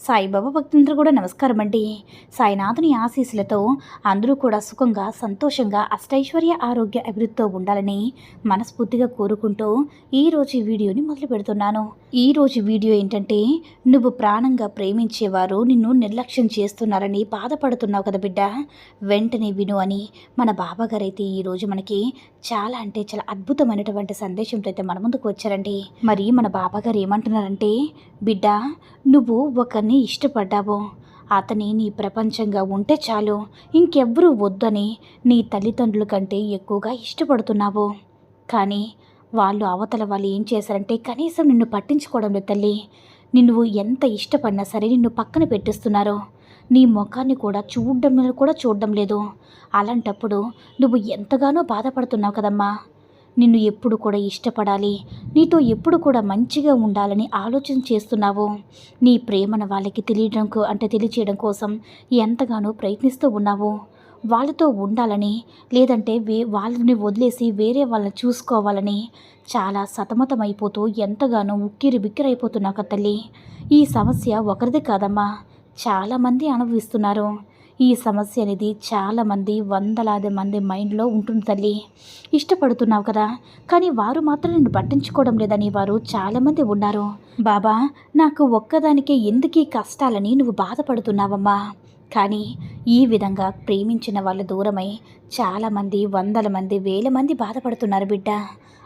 సాయిబాబా భక్తులందరూ కూడా నమస్కారం అండి. సాయినాథుని ఆశీస్సులతో అందరూ కూడా సుఖంగా సంతోషంగా అష్టైశ్వర్య ఆరోగ్య అభివృద్ధితో ఉండాలని మనస్ఫూర్తిగా కోరుకుంటూ ఈరోజు ఈ వీడియోని మొదలు పెడుతున్నాను. ఈరోజు వీడియో ఏంటంటే నువ్వు ప్రాణంగా ప్రేమించేవారు నిన్ను నిర్లక్ష్యం చేస్తున్నారని బాధపడుతున్నావు కదా బిడ్డ. వెంటనే విను అని మన బాబాగారు అయితే ఈరోజు మనకి చాలా అంటే చాలా అద్భుతమైనటువంటి సందేశంతో అయితే మన ముందుకు వచ్చారండి. మరి మన బాబాగారు ఏమంటున్నారంటే బిడ్డ నువ్వు ఒక అతన్ని ఇష్టపడ్డావు? అతని నీ ప్రపంచంగా ఉంటే చాలు. ఇంకెవ్వరూ వద్దని నీ తల్లిదండ్రుల కంటే ఎక్కువగా ఇష్టపడుతున్నావు. కానీ వాళ్ళు అవతల వాళ్ళు ఏం చేశారంటే కనీసం నిన్ను పట్టించుకోవడం లేదు తల్లి. నిన్ను ఎంత ఇష్టపడినా సరే నిన్ను పక్కన పెట్టిస్తున్నారు. నీ ముఖాన్ని కూడా చూడడం కూడా చూడడం లేదు. అలాంటప్పుడు నువ్వు ఎంతగానో బాధపడుతున్నావు కదమ్మా. నిన్ను ఎప్పుడు కూడా ఇష్టపడాలి. నీతో ఎప్పుడు కూడా మంచిగా ఉండాలని ఆలోచన చేస్తున్నావు. నీ ప్రేమను వాళ్ళకి తెలియడం అంటే తెలియచేయడం కోసం ఎంతగానో ప్రయత్నిస్తూ ఉన్నావు. వాళ్ళతో ఉండాలని లేదంటే వే వాళ్ళని వదిలేసి వేరే వాళ్ళని చూసుకోవాలని చాలా సతమతమైపోతూ ఎంతగానో ఉక్కిరి బిక్కిరైపోతున్నావు కదా తల్లి ఈ సమస్య ఒకరిది కాదమ్మా. చాలామంది అనుభవిస్తున్నారు. ఈ సమస్య అనేది చాలామంది వందలాది మంది మైండ్లో ఉంటుంది తల్లి. ఇష్టపడుతున్నావు కదా కానీ వారు మాత్రం నిన్ను పట్టించుకోవడం లేదని వారు చాలామంది ఉన్నారు. బాబా నాకు ఒక్కదానికే ఎందుకీ కష్టాలని నువ్వు బాధపడుతున్నావమ్మా? కానీ ఈ విధంగా ప్రేమించిన వాళ్ళ దూరమై చాలామంది వందల మంది వేల మంది బాధపడుతున్నారు బిడ్డ.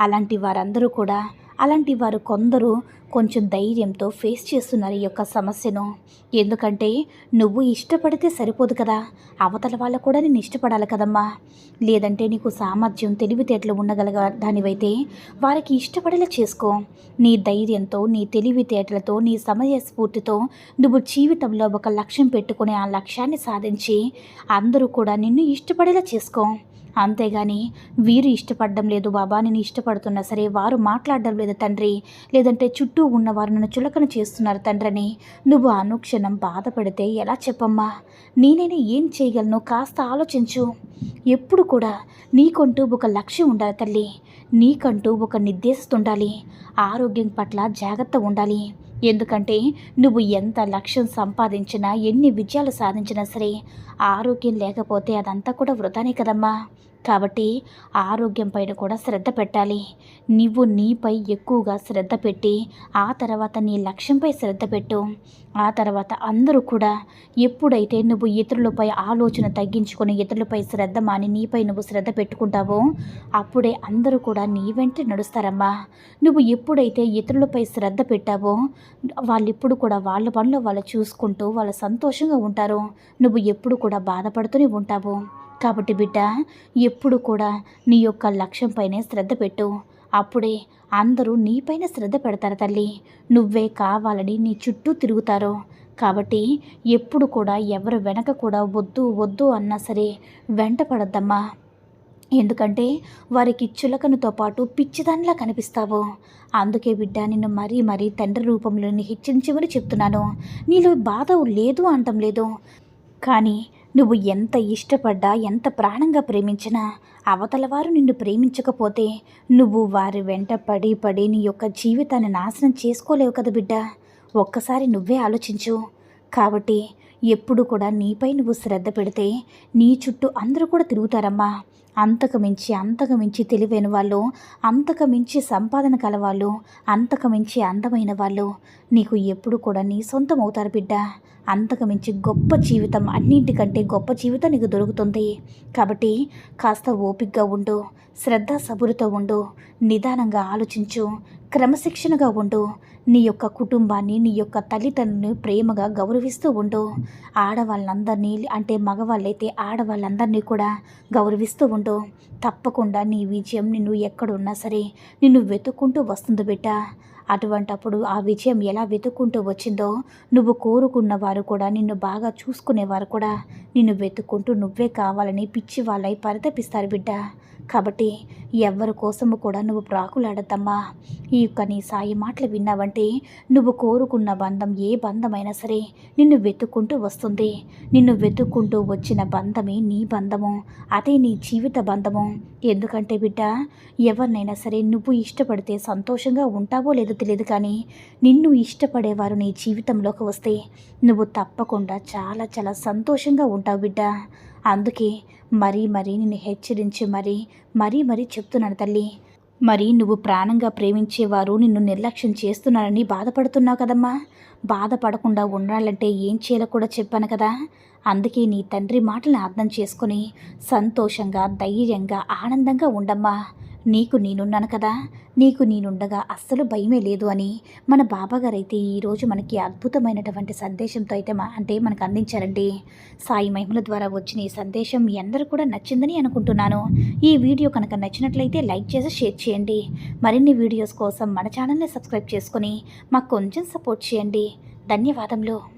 అలాంటి వారందరూ కూడా అలాంటి వారు కొందరు కొంచెం ధైర్యంతో ఫేస్ చేస్తున్నారు ఈ యొక్క సమస్యను. ఎందుకంటే నువ్వు ఇష్టపడితే సరిపోదు కదా. అవతల వాళ్ళు కూడా నేను ఇష్టపడాలి కదమ్మా. లేదంటే నీకు సామర్థ్యం తెలివితేటలు ఉండగలగ దానివైతే వారికి ఇష్టపడేలా చేసుకో. నీ ధైర్యంతో నీ తెలివితేటలతో నీ సమయస్ఫూర్తితో నువ్వు జీవితంలో ఒక లక్ష్యం పెట్టుకుని ఆ లక్ష్యాన్ని సాధించి అందరూ కూడా నిన్ను ఇష్టపడేలా చేసుకో. అంతేగాని వీరు ఇష్టపడడం లేదు బాబా నేను ఇష్టపడుతున్నా. సరే వారు మాట్లాడడం లేదు తండ్రి. లేదంటే చుట్టూ ఉన్నవారు నన్ను చులకన చేస్తున్నారు తండ్రని. నువ్వు అనుక్షణం బాధపడితే ఎలా చెప్పమ్మా? నేనైనా ఏం చేయగలను? కాస్త ఆలోచించు. ఎప్పుడు కూడా నీకంటూ ఒక లక్ష్యం ఉండాలి తల్లి. నీకంటూ ఒక నిర్దేశిస్తుండాలి. ఆరోగ్యం పట్ల జాగ్రత్త ఉండాలి. ఎందుకంటే నువ్వు ఎంత లక్ష్యం సంపాదించినా ఎన్ని విజయాలు సాధించినా సరే ఆరోగ్యం లేకపోతే అదంతా కూడా వృధానే కదమ్మా. కాబట్టి ఆరోగ్యం పైన కూడా శ్రద్ధ పెట్టాలి. నువ్వు నీపై ఎక్కువగా శ్రద్ధ పెట్టి ఆ తర్వాత నీ లక్ష్యంపై శ్రద్ధ పెట్టు. ఆ తర్వాత అందరూ కూడా ఎప్పుడైతే నువ్వు ఇతరులపై ఆలోచన తగ్గించుకొని ఇతరులపై శ్రద్ధ మాని నీపై నువ్వు శ్రద్ధ పెట్టుకుంటావో అప్పుడే అందరూ కూడా నీ వెంట నడుస్తారమ్మా. నువ్వు ఎప్పుడైతే ఇతరులపై శ్రద్ధ పెట్టావో వాళ్ళు ఇప్పుడు కూడా వాళ్ళ పనులు వాళ్ళు చూసుకుంటూ వాళ్ళు సంతోషంగా ఉంటారు. నువ్వు ఎప్పుడు కూడా బాధపడుతూనే ఉంటావు. కాబట్టి బిడ్డ ఎప్పుడు కూడా నీ యొక్క లక్ష్యంపైనే శ్రద్ధ పెట్టు. అప్పుడే అందరూ నీపైన శ్రద్ధ పెడతారు తల్లి. నువ్వే కావాలని నీ చుట్టూ తిరుగుతారు. కాబట్టి ఎప్పుడు కూడా ఎవరు వెనక కూడా వద్దు వద్దు అన్నా సరే వెంట పడద్దమ్మా. ఎందుకంటే వారికి చులకనతో పాటు పిచ్చిదానిలా కనిపిస్తావు. అందుకే బిడ్డ నిన్ను మరీ మరీ తండ్రి రూపంలో హెచ్చించమని చెప్తున్నాను. నీలో బాధ లేదు అంటం లేదు. కానీ నువ్వు ఎంత ఇష్టపడ్డా ఎంత ప్రాణంగా ప్రేమించినా అవతల వారు నిన్ను ప్రేమించకపోతే నువ్వు వారి వెంట పడి పడి నీ యొక్క జీవితాన్ని నాశనం చేసుకోలేవు కదా బిడ్డ. ఒక్కసారి నువ్వే ఆలోచించు. కాబట్టి ఎప్పుడు కూడా నీపై నువ్వు శ్రద్ధ పెడితే నీ చుట్టూ అందరూ కూడా తిరుగుతారమ్మా. అంతకు మించి అంతకు మించి తెలివైన వాళ్ళు అంతకు మించి సంపాదన కలవాళ్ళు అంతకు మించి అందమైన వాళ్ళు నీకు ఎప్పుడు కూడా నీ సొంతం అవుతారు బిడ్డ. అంతకు మించి గొప్ప జీవితం అన్నింటికంటే గొప్ప జీవితం నీకు దొరుకుతుంది. కాబట్టి కాస్త ఓపికగా ఉండు శ్రద్ధ సబురుతో ఉండు నిదానంగా ఆలోచించు క్రమశిక్షణగా ఉండు. నీ యొక్క కుటుంబాన్ని నీ యొక్క తల్లిదండ్రుని ప్రేమగా గౌరవిస్తూ ఉండు. ఆడవాళ్ళందరినీ అంటే మగవాళ్ళైతే ఆడవాళ్ళందరినీ కూడా గౌరవిస్తూ ఉండు. తప్పకుండా నీ విజయం నిన్ను ఎక్కడున్నా సరే నిన్ను వెతుక్కుంటూ వస్తుంది బిడ్డ. అటువంటప్పుడు ఆ విజయం ఎలా వెతుక్కుంటూ వచ్చిందో నువ్వు కోరుకున్న వారు కూడా నిన్ను బాగా చూసుకునేవారు కూడా నిన్ను వెతుక్కుంటూ నువ్వే కావాలని పిచ్చి వాళ్ళై పరితపిస్తారు బిడ్డ. కాబట్టి ఎవరి కోసము కూడా నువ్వు ప్రాకులాడద్దమ్మా. ఈ యొక్క నీ సాయి మాటలు విన్నావంటే నువ్వు కోరుకున్న బంధం ఏ బంధమైనా సరే నిన్ను వెతుక్కుంటూ వస్తుంది. నిన్ను వెతుక్కుంటూ వచ్చిన బంధమే నీ బంధము. అదే నీ జీవిత బంధము. ఎందుకంటే బిడ్డ ఎవరినైనా సరే నువ్వు ఇష్టపడితే సంతోషంగా ఉంటావో లేదో తెలియదు కానీ నిన్ను ఇష్టపడేవారు నీ జీవితంలోకి వస్తే నువ్వు తప్పకుండా చాలా చాలా సంతోషంగా ఉంటావు బిడ్డ. అందుకే మరీ మరీ నిన్ను హెచ్చరించి మరీ మరీ మరీ చెప్తున్నాను తల్లి. మరి నువ్వు ప్రాణంగా ప్రేమించేవారు నిన్ను నిర్లక్ష్యం చేస్తున్నారని బాధపడుతున్నావు కదమ్మా. బాధపడకుండా ఉండాలంటే ఏం చేయాలో కూడా చెప్పాను కదా. అందుకే నీ తండ్రి మాటలను అర్థం చేసుకొని సంతోషంగా ధైర్యంగా ఆనందంగా ఉండమ్మా. నీకు నేనున్నాను కదా. నీకు నేనుండగా అస్సలు భయమే లేదు అని మన బాబాగారు అయితే ఈరోజు మనకి అద్భుతమైనటువంటి సందేశంతో అయితే మా అంటే మనకు అందించారండి. సాయి మహిమల ద్వారా వచ్చిన ఈ సందేశం మీ అందరూ కూడా నచ్చిందని అనుకుంటున్నాను. ఈ వీడియో కనుక నచ్చినట్లయితే లైక్ చేసి షేర్ చేయండి. మరిన్ని వీడియోస్ కోసం మన ఛానల్ని సబ్స్క్రైబ్ చేసుకొని మాకు కొంచెం సపోర్ట్ చేయండి. ధన్యవాదములు.